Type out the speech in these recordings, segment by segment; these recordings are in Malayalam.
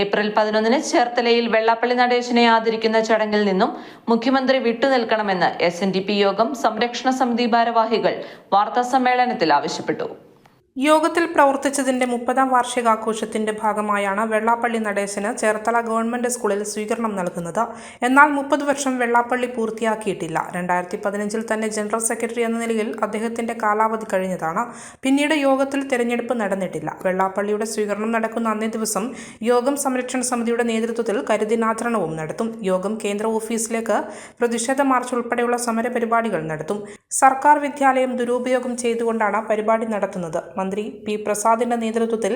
ഏപ്രിൽ പതിനൊന്നിന് ചേർത്തലയിൽ വെള്ളാപ്പള്ളി നടേശനെ ആദരിക്കുന്ന ചടങ്ങിൽ നിന്നും മുഖ്യമന്ത്രി വിട്ടുനിൽക്കണമെന്ന് എസ് യോഗം സംരക്ഷണ സമിതി ഭാരവാഹികൾ വാർത്താസമ്മേളനത്തിൽ ആവശ്യപ്പെട്ടു. യോഗത്തിൽ പ്രവർത്തിച്ചതിന്റെ മുപ്പതാം വാർഷികാഘോഷത്തിന്റെ ഭാഗമായാണ് വെള്ളാപ്പള്ളി നടേശന് ചേർത്തല ഗവൺമെന്റ് സ്കൂളിൽ സ്വീകരണം നൽകുന്നത്. എന്നാൽ മുപ്പത് വർഷം വെള്ളാപ്പള്ളി പൂർത്തിയാക്കിയിട്ടില്ല. രണ്ടായിരത്തി പതിനഞ്ചിൽ തന്നെ ജനറൽ സെക്രട്ടറി എന്ന നിലയിൽ അദ്ദേഹത്തിന്റെ കാലാവധി കഴിഞ്ഞതാണ്. പിന്നീട് യോഗത്തിൽ തെരഞ്ഞെടുപ്പ് നടന്നിട്ടില്ല. വെള്ളാപ്പള്ളിയുടെ സ്വീകരണം നടക്കുന്ന അന്നേ ദിവസം യോഗം സംരക്ഷണ സമിതിയുടെ നേതൃത്വത്തിൽ കരുതിനാചരണവും നടത്തും. യോഗം കേന്ദ്ര ഓഫീസിലേക്ക് പ്രതിഷേധ മാർച്ച് ഉൾപ്പെടെയുള്ള സമരപരിപാടികൾ നടത്തും. സർക്കാർ വിദ്യാലയം ദുരുപയോഗം ചെയ്തുകൊണ്ടാണ് പരിപാടി നടത്തുന്നത്. മന്ത്രി പി പ്രസാദിന്റെ നേതൃത്വത്തിൽ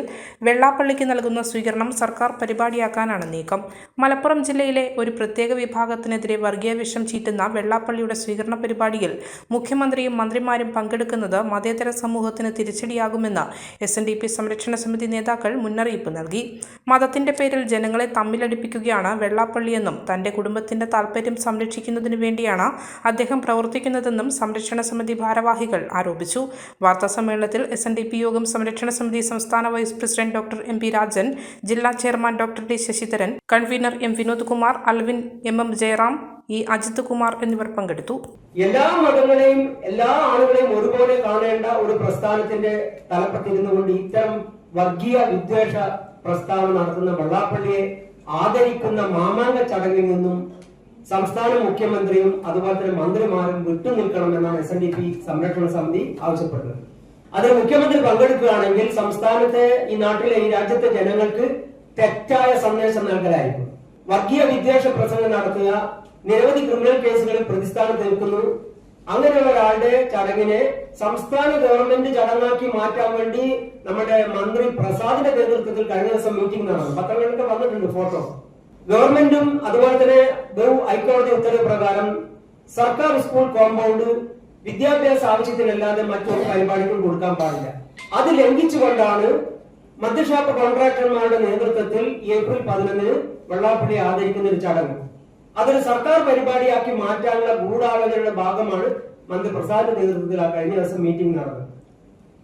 വെള്ളാപ്പള്ളിക്ക് നൽകുന്ന സ്വീകരണം സർക്കാർ പരിപാടിയാക്കാനാണ് നീക്കം. മലപ്പുറം ജില്ലയിലെ ഒരു പ്രത്യേക വിഭാഗത്തിനെതിരെ വർഗീയ വിഷം ചീറ്റുന്ന വെള്ളാപ്പള്ളിയുടെ സ്വീകരണ പരിപാടിയിൽ മുഖ്യമന്ത്രിയും മന്ത്രിമാരും പങ്കെടുക്കുന്നത് മതേതര സമൂഹത്തിന് തിരിച്ചടിയാകുമെന്ന് എസ് എൻ ഡി പി സംരക്ഷണ സമിതി നേതാക്കൾ മുന്നറിയിപ്പ് നൽകി. മതത്തിന്റെ പേരിൽ ജനങ്ങളെ തമ്മിലടിപ്പിക്കുകയാണ് വെള്ളാപ്പള്ളിയെന്നും തന്റെ കുടുംബത്തിന്റെ താൽപ്പര്യം സംരക്ഷിക്കുന്നതിനു വേണ്ടിയാണ് അദ്ദേഹം പ്രവർത്തിക്കുന്നതെന്നും സംരക്ഷണ സമിതി ഭാരവാഹികൾ ആരോപിച്ചു. വാർത്താസമ്മേളനത്തിൽ എസ് എൻ ഡി പി യോഗം സംരക്ഷണ സമിതി സംസ്ഥാന vice president doctor M P Rajan ജില്ലാ chairman doctor D Sasidharan convener M Vinod Kumar Alvin M M Jayaram E Ajith Kumar എന്നിവർ പങ്കെടുത്തു. എല്ലാ മതങ്ങളെയും എല്ലാ ആളുകളെയും ഒരുപോലെ കാണേണ്ട ഒരു പ്രസ്ഥാനത്തിന്റെ തലപ്പത്തിരുന്നു കൊണ്ട് ഇത്തരം വർഗീയ വിദ്വേഷ പ്രസ്താവന നടത്തുന്ന വെള്ളാപ്പള്ളിയെ ആദരിക്കുന്ന മാമാങ്ക ചടങ്ങിൽ നിന്നും സംസ്ഥാന മുഖ്യമന്ത്രിയും അതുപോലെ തന്നെ മന്ത്രിമാരും വിട്ടുനിൽക്കണമെന്നാണ് എസ് എൻ ഡി പി സംരക്ഷണ സമിതി ആവശ്യപ്പെട്ടത് അതിൽ മുഖ്യമന്ത്രി പങ്കെടുക്കുകയാണെങ്കിൽ സംസ്ഥാനത്തെ ഈ നാട്ടിലെ ഈ രാജ്യത്തെ ജനങ്ങൾക്ക് തെറ്റായ സന്ദേശം നൽകലായിരിക്കും. വർഗീയ വിദ്വേഷ പ്രസംഗം നടത്തുക നിരവധി ക്രിമിനൽ കേസുകളിൽ പ്രതിസ്ഥാനത്ത് നിൽക്കുന്നു അങ്ങനെയുള്ള ഒരാളുടെ ചടങ്ങിനെ സംസ്ഥാന ഗവൺമെന്റ് ചടങ്ങാക്കി മാറ്റാൻ വേണ്ടി നമ്മുടെ മന്ത്രി പ്രസാദിന്റെ നേതൃത്വത്തിൽ കഴിഞ്ഞ ദിവസം മീറ്റിംഗ് നടന്നു. പത്രങ്ങളിലൊക്കെ വന്നിട്ടുണ്ട് ഫോട്ടോ. ഗവൺമെന്റും അതുപോലെ തന്നെ ബഹു ഹൈക്കോടതി ഉത്തരവ് പ്രകാരം സർക്കാർ സ്കൂൾ കോമ്പൗണ്ട് വിദ്യാഭ്യാസ ആവശ്യത്തിനല്ലാതെ മറ്റൊരു പരിപാടിക്കും കൊടുക്കാൻ പാടില്ല. അത് ലംഘിച്ചുകൊണ്ടാണ് മദ്യഷാപ്പ് കോൺട്രാക്ടർമാരുടെ നേതൃത്വത്തിൽ ഏപ്രിൽ പതിനൊന്നിന് വെള്ളാപ്പള്ളി ആദരിക്കുന്ന ഒരു ചടങ്ങ്. അതൊരു സർക്കാർ പരിപാടിയാക്കി മാറ്റാനുള്ള ഗൂഢാലോചനയുടെ ഭാഗമാണ് മന്ത്രി പ്രസാദിന്റെ നേതൃത്വത്തിൽ ആ കഴിഞ്ഞ ദിവസം മീറ്റിംഗ് നടന്നത്.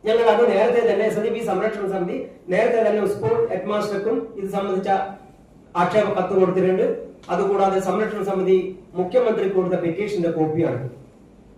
ഞങ്ങൾ അത് നേരത്തെ തന്നെ എസ് ഡി സംരക്ഷണ സമിതി നേരത്തെ തന്നെ സ്കൂൾ ഹെഡ് മാസ്റ്റർക്കും ഇത് സംബന്ധിച്ച ആക്ഷേപ കത്ത് കൊടുത്തിട്ടുണ്ട്. അതുകൂടാതെ സംരക്ഷണ സമിതി മുഖ്യമന്ത്രി കൊടുത്ത പെറ്റീഷന്റെ കോപ്പിയാണ്